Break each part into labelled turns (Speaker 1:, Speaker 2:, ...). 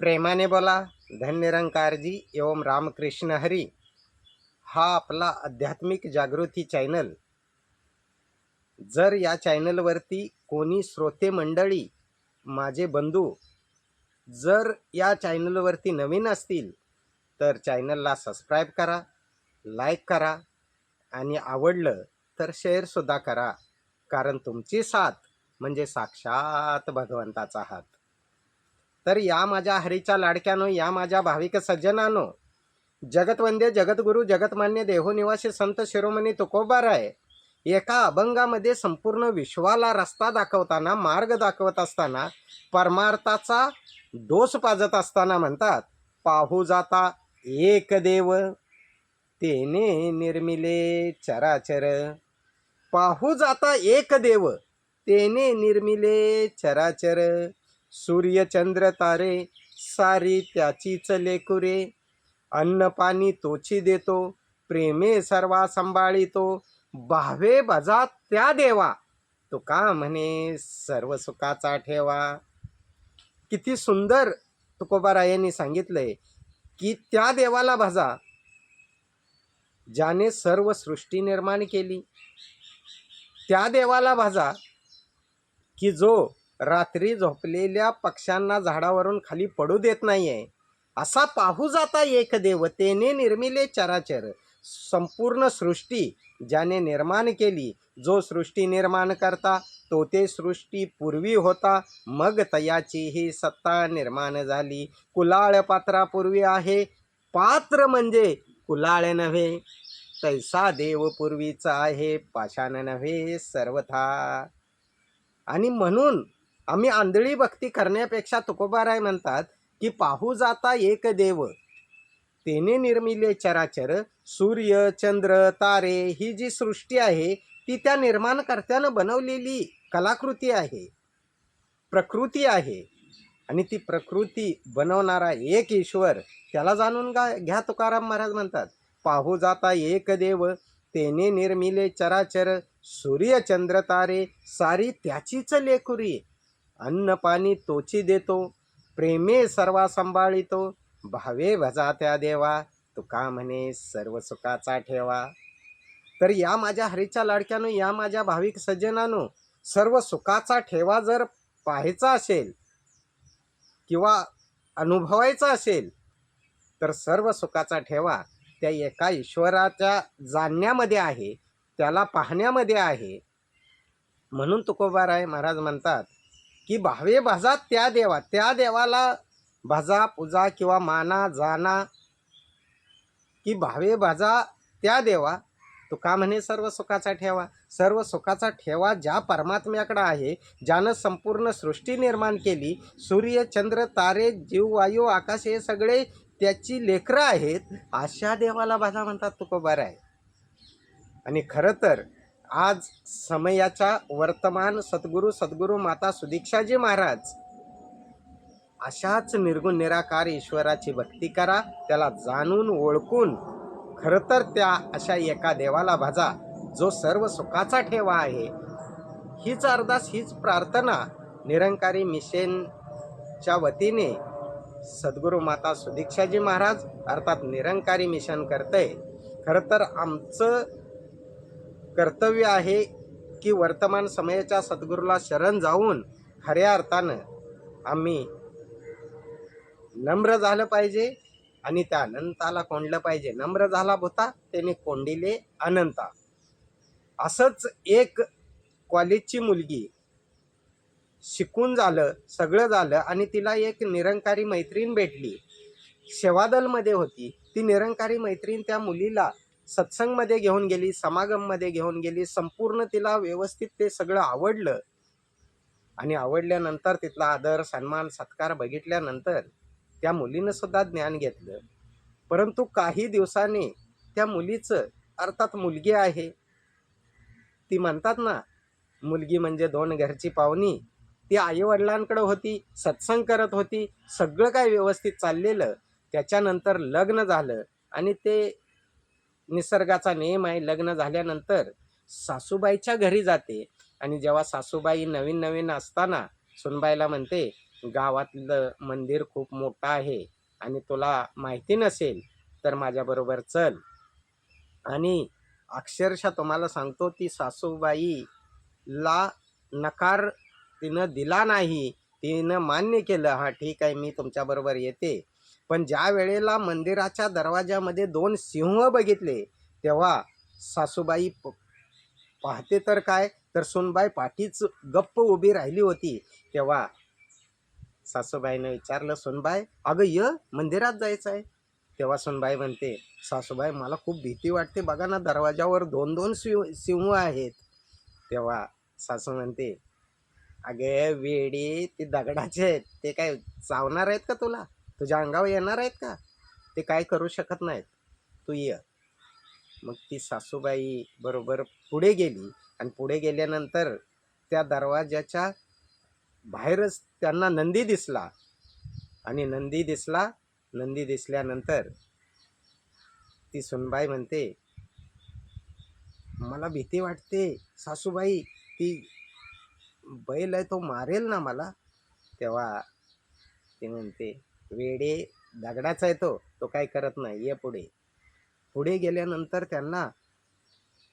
Speaker 1: प्रेमाने बोला धन्यरंकारजी एवं रामकृष्ण हरी हा आपला आध्यात्मिक जागृती चॅनल. जर या चॅनलवरती कोणी श्रोते मंडळी माझे बंधू जर या चॅनलवरती नवीन असतील तर चॅनलला सबस्क्राईब करा लाईक करा आणि आवडलं तर शेअरसुद्धा करा. कारण तुमची साथ म्हणजे साक्षात भगवंताचा हात. तर या माझ्या हरीच्या लाडक्यानो या माझ्या भाविक सज्जनानो जगतवंदे जगद्गुरू जगतमान्य देहोनिवासी संत शिरोमणी तुकोबाराय एका अभंगामध्ये संपूर्ण विश्वाला रस्ता दाखवताना मार्ग दाखवत असताना परमार्थाचा डोस पाजत असताना म्हणतात पाहू जाता एक देव तेने निर्मिले चराचर. पाहू जाता एक देव तेने निर्मिले चराचर. सूर्य चंद्र तारे सारी त्याचीच लेकुरे अन्न पाणी तोची देतो प्रेमे सर्वा सांभाळितो. भावे बजा त्या देवा. तो का म्हणे सर्व सुखाचा ठेवा. किती सुंदर तुकोबारायांनी सांगितलंय की त्या देवाला भजा. ज्याने सर्व सृष्टी निर्माण केली. त्या देवाला भाजा की जो रात्री झोपलेल्या पक्ष्यांना झाडावरून खाली पडू देत नाहीये. असा पाहू जाता एक देवतेने निर्मिले चराचर. संपूर्ण सृष्टी ज्याने निर्माण केली जो सृष्टी निर्माण करता तो ते सृष्टी पूर्वी होता मग तयाची ही सत्ता निर्माण झाली. कुलाळ पात्रापूर्वी आहे पात्र म्हणजे कुलाळ नव्हे. तैसा देव पूर्वीचा आहे पाषाण नव्हे सर्वथा. आणि म्हणून आम्ही आंधळी भक्ती करण्यापेक्षा तुकोबाराय म्हणतात की पाहू जाता एक देव. तेने निर्मिले चराचर सूर्य चंद्र तारे ही जी सृष्टी आहे ती त्या निर्माणकर्त्यानं बनवलेली कलाकृती आहे. प्रकृती आहे. आणि ती प्रकृती बनवणारा एक ईश्वर त्याला जाणून गा घ्या तुकाराम महाराज म्हणतात पाहू जाता एक देव. तेने निर्मिले चराचर सूर्य चंद्र तारे सारी त्याचीच लेखुरी. अन्न पाणी तोची देतो प्रेमे सर्वा संभाळितो भावे भजा त्या देवा तुका म्हणे सर्व सुखाचा ठेवा. तर या माझ्या हरीच्या लाडक्यानं या माझ्या भाविक सज्जनानो सर्व सुखाचा ठेवा जर पाहायचा असेल किंवा अनुभवायचा असेल तर सर्व सुखाचा ठेवा. त्या एका ईश्वराच्या जाणण्यामध्ये आहे त्याला पाहण्यामध्ये आहे. म्हणून तुकोबाराय महाराज म्हणतात की भावे भाजा त्या देवा त्या देवाला भजा पूजा किंवा माना जाना की भावे भाजा त्या देवा तुका म्हणे सर्व सुखाचा ठेवा? सर्व सुखाचा ठेवा ज्या परमात्म्याकडं आहे ज्यानं संपूर्ण सृष्टी निर्माण केली सूर्य चंद्र तारे जीव वायू आकाश हे सगळे त्याची लेकरं आहेत अशा देवाला भाजा म्हणतात तुकोबार आहे? आणि खरं तर आज समयाच्या वर्तमान सद्गुरू सद्गुरू माता सुदीक्षाजी महाराज. अशाच निर्गुण निराकार ईश्वराची भक्ती करा त्याला जाणून ओळखून खरं तर त्या अशा एका देवाला भाजा जो सर्व सुखाचा ठेवा आहे. हीच अरदास हीच प्रार्थना निरंकारी मिशनच्या वतीने सद्गुरू माता सुदीक्षाजी महाराज अर्थात निरंकारी मिशन करते खरं तर आमचं कर्तव्य आहे की वर्तमान समयाच्या सद्गुरूला शरण जाऊन खऱ्या अर्थानं आम्ही नम्र झालं पाहिजे आणि त्या अनंताला कोंडलं पाहिजे. नम्र झाला होता त्याने कोंडिले अनंता. असंच एक कॉलेजची मुलगी शिकून झालं सगळं झालं आणि तिला एक निरंकारी मैत्रीण भेटली. सेवादलमध्ये होती. ती निरंकारी मैत्रीण त्या मुलीला सत्संगमध्ये घेऊन गेली समागममध्ये घेऊन गेली संपूर्ण तिला व्यवस्थित ते सगळं आवडलं. आणि आवडल्यानंतर तिथला आदर सन्मान सत्कार बघितल्यानंतर त्या मुलीनं सुद्धा ज्ञान घेतलं. परंतु काही दिवसांनी त्या मुलीचं अर्थात मुलगी आहे ती म्हणतात ना मुलगी म्हणजे दोन घरची पाहुणी ती आईवडिलांकडं होती सत्संग करत होती सगळं काय व्यवस्थित चाललेलं. त्याच्यानंतर लग्न झालं आणि ते निसर्गाचा नेम आहे लग्न झाल्यानंतर सासूबाईच्या घरी जाते. आणि जेव्हा सासूबाई नवीन नवीन असताना सुनबाईला म्हणते गावातलं मंदिर खूप मोठं आहे आणि तुला माहिती नसेल तर माझ्याबरोबर चल. आणि अक्षरशः तुम्हाला सांगतो ती सासूबाईला नकार तिनं दिला नाही. तिनं मान्य केलं हा ठीक आहे मी तुमच्याबरोबर येते. पण ज्या वेळेला मंदिराच्या दरवाजामध्ये दोन सिंह बघितले तेव्हा सासूबाई प- पाहते तर काय? तर सुनबाई पाठीच गप्प उभी राहिली होती. तेव्हा सासूबाईनं विचारलं सुनबाई अगं य मंदिरात जायचं आहे तेव्हा सुनबाई म्हणते सासूबाई मला खूप भीती वाटते. बघा ना दरवाजावर दोन दोन सिंह सिंह आहेत. तेव्हा सासू म्हणते अगे वेडी ते दगडाचे आहेत. ते काय चावणार आहेत का तुला? तुझ्या अंगावर येणार आहेत का? ते काय करू शकत नाहीत. तू ये. मग ती सासूबाई बरोबर पुढे गेली आणि पुढे गेल्यानंतर त्या दरवाजाच्या बाहेरच त्यांना नंदी दिसला. आणि नंदी दिसला नंदी दिसल्यानंतर ती सुनबाई म्हणते मला भीती वाटते सासूबाई ती बैल आहे तो मारेल ना मला? तेव्हा ती म्हणते वेडे दगडाचा आहे तो तो काय करत नाही. ये पुढे. पुढे गेल्यानंतर त्यांना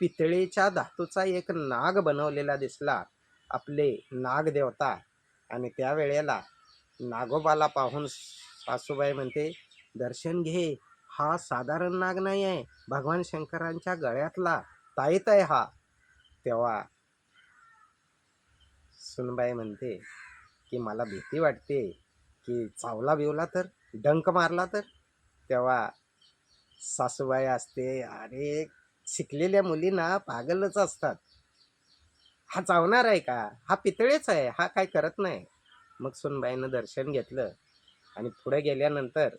Speaker 1: पितळेच्या धातूचा एक नाग बनवलेला दिसला. आपले नाग देवता आणि त्यावेळेला नागोबाला पाहून सासूबाई म्हणते दर्शन घे. हा साधारण नाग नाही आहे. भगवान शंकरांच्या गळ्यातला ताईत आहे हा. तेव्हा सुनबाई म्हणते की मला भीती वाटते. की चावला बिवला तर डंक मारला तर. तेव्हा सासूबाई असते अरे शिकलेल्या मुलींना पागलच असतात. हा चावणार आहे का? हा पितळेच आहे हा काय करत नाही. मग सुनबाईनं दर्शन घेतलं आणि पुढे गेल्यानंतर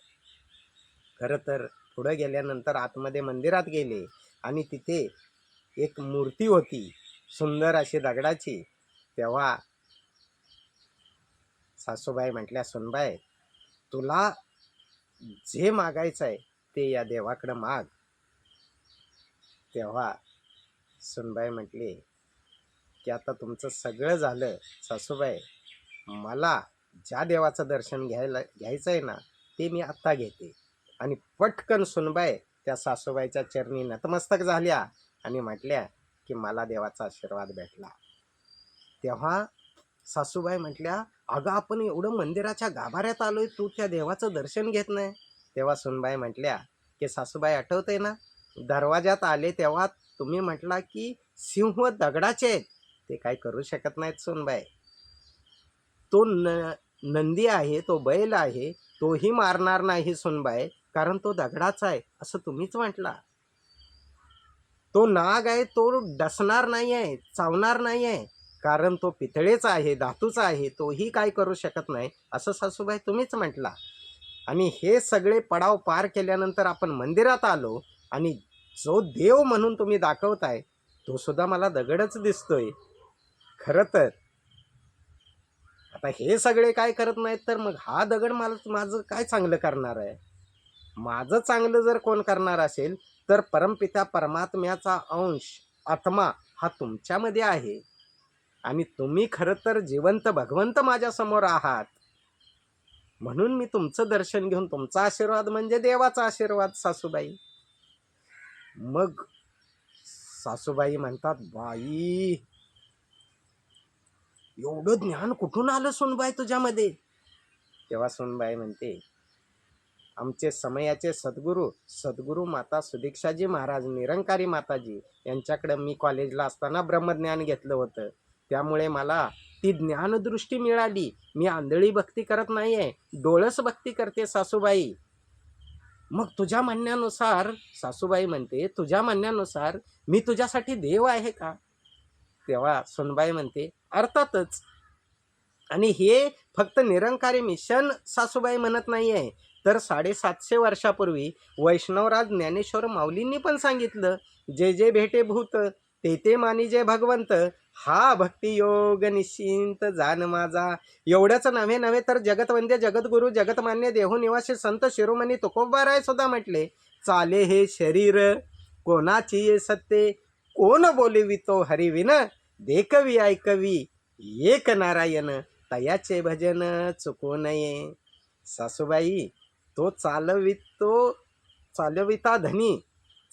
Speaker 1: खरं तर पुढे गेल्यानंतर आतमध्ये मंदिरात गेले आणि तिथे एक मूर्ती होती सुंदर अशी दगडाची. तेव्हा सासूबाई म्हटल्या सुनबाई तुला जे मागायचं आहे ते या देवाकडं माग. तेव्हा सुनबाई म्हटली की आता तुमचं सगळं झालं सासूबाई मला ज्या देवाचं दर्शन घ्यायला घ्यायचं आहे ना ते मी आत्ता घेते. आणि पटकन सुनबाई त्या सासूबाईच्या चरणी नतमस्तक झाल्या आणि म्हटल्या की मला देवाचा आशीर्वाद भेटला. तेव्हा सासूबाई म्हटल्या अगं आपण एवढं मंदिराच्या गाभाऱ्यात आलोय तू त्या देवाचं दर्शन घेत नाही. तेव्हा सुनबाई म्हटल्या की सासूबाई आठवते ना? दरवाजात आले तेव्हा तुम्ही म्हटला की सिंह दगडाचे आहेत. ते काय करू शकत नाहीत सुनबाई. तो न नंदी आहे तो बैल आहे तोही मारणार नाही सुनबाई कारण तो दगडाचा आहे असं तुम्हीच म्हटला. तो नाग आहे तो डसणार नाही आहे चावणार नाही आहे कारण तो पितळेचा आहे धातूचा आहे तोही काय करू शकत नाही? असं सासूबाई तुम्हीच म्हटला. आणि हे सगळे पडाव पार केल्यानंतर आपण मंदिरात आलो आणि जो देव म्हणून तुम्ही दाखवताय तो सुद्धा मला दगडच दिसतोय. खरं तर. आता हे सगळे काय करत नाहीत तर मग हा दगड मला माझं काय चांगलं करणार आहे? माझं चांगलं जर कोण करणार असेल तर परमपिता परमात्म्याचा अंश आत्मा हा तुमच्यामध्ये आहे. आणि तुम्ही खरं तर जिवंत भगवंत माझ्यासमोर आहात. म्हणून मी तुमचं दर्शन घेऊन तुमचा आशीर्वाद म्हणजे देवाचा आशीर्वाद सासूबाई. मग सासूबाई म्हणतात बाई एवढं ज्ञान कुठून आलं सुनबाई तुझ्यामध्ये? तेव्हा सुनबाई म्हणते आमचे समयाचे सद्गुरू सद्गुरू माता सुदीक्षाजी महाराज निरंकारी माताजी यांच्याकडं मी कॉलेजला असताना ब्रह्मज्ञान घेतलं होतं. त्यामुळे मला ती ज्ञानदृष्टी मिळाली. मी आंधळी भक्ती करत नाही आहे डोळस भक्ती करते सासूबाई. मग तुझ्या म्हणण्यानुसार सासूबाई म्हणते तुझ्या म्हणण्यानुसार मी तुझ्यासाठी देव आहे का? तेव्हा सुनबाई म्हणते अर्थातच. आणि हे फक्त निरंकारी मिशन सासूबाई म्हणत नाही आहे तर साडेसातशे वर्षापूर्वी वैष्णवराज ज्ञानेश्वर माऊलींनी पण सांगितलं जे जे भेटे भूत तेथे मानिजे भगवंत. हा भक्ती योग निश्चिंत जान माझा. एवढंच नव्हे नव्हे तर जगतवंद्य जगद्गुरु जगतमान्य देहनिवासी संत शिरोमणी तुकोबाराय सुद्धा म्हटले चाले हे शरीर कोणाची ये सत्ते? कोण बोलिवितो हरिविन देखवी ऐकवी एक नारायण तयाचे भजन चुकू नये. सासूबाई तो चालवितो चालविता धनी.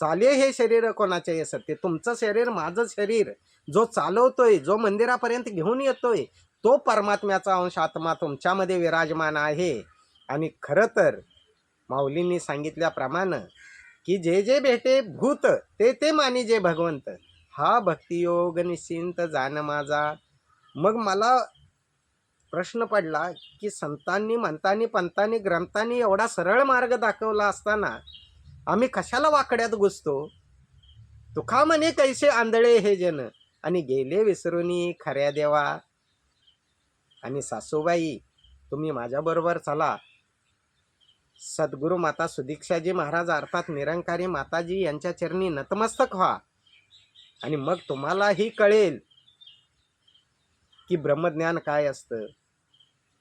Speaker 1: चाले हे शरीर कोणाचे? आहे सत्य. तुमचं शरीर माझं शरीर. जो चालवतोय जो मंदिरापर्यंत घेऊन येतोय तो परमात्म्याचा अंश आत्मा तुमच्यामध्ये विराजमान आहे. आणि खरं तर माऊलींनी सांगितल्याप्रमाणे की जे जे भेटे भूत ते ते मानी जे भगवंत. हा भक्तियोग निश्चिंत जाण माझा. मग मला प्रश्न पडला की संतांनी म्हणतानी पंतांनी ग्रंथांनी एवढा सरळ मार्ग दाखवला असताना आम्ही कशाला वाकड्यात घुसतो? तुका म्हणे कैसे आंधळे हे जन? आणि गेले विसरूनी खऱ्या देवा. आणि सासूबाई तुम्ही माझ्याबरोबर चला. सद्गुरू माता सुदीक्षाजी महाराज अर्थात निरंकारी माताजी यांच्या चरणी नतमस्तक व्हा. आणि मग तुम्हालाही कळेल की ब्रह्मज्ञान काय असतं.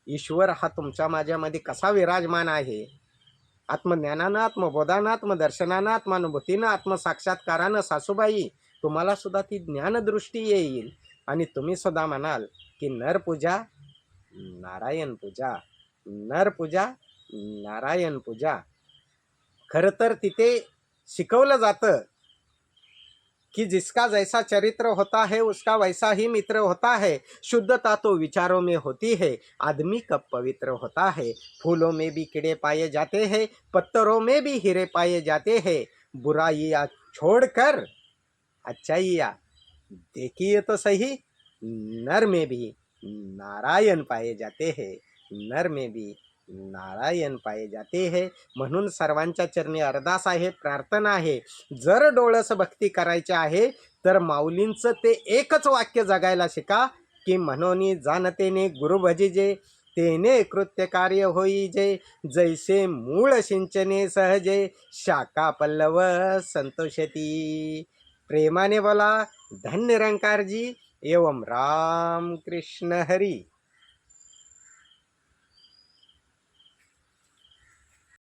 Speaker 1: ईश्वर हा तुमच्या माझ्यामध्ये कसा विराजमान आहे? आत्मज्ञानानं आत्मबोधानं आत्मदर्शनानं आत्मानुभूतीनं आत्मसाक्षात्कारानं सासूबाई तुम्हाला सुद्धा ती ज्ञानदृष्टी येईल. आणि तुम्ही सुद्धा म्हणाल की नरपूजा नारायण पूजा नरपूजा नारायण पूजा. खरं तर तिथे शिकवलं जातं. कि जिसका जैसा चरित्र होता है, उसका वैसा ही मित्र होता है। शुद्धता तो विचारों में होती है, आदमी कब पवित्र होता है? फूलों में भी कीड़े पाए जाते हैं, पत्थरों में भी हीरे पाए जाते हैं। बुराइयाँ छोड़कर अच्छाइयाँ देखिए तो सही, नर में भी नारायण पाए जाते हैं, नर में भी नारायण पाये जाते हे. म्हणून सर्वांच्या चरणी अरदास आहे प्रार्थना आहे. जर डोळस भक्ती करायची आहे तर माऊलींचं ते एकच वाक्य जगायला शिका की म्हणून जाणतेने गुरु भजिजे तेने कृत्य कार्य होई जे. जैसे मूळ सिंचने सहजे शाखा पल्लव संतोषती. प्रेमाने बोला धन्य रंकारजी. एवं राम कृष्ण हरी.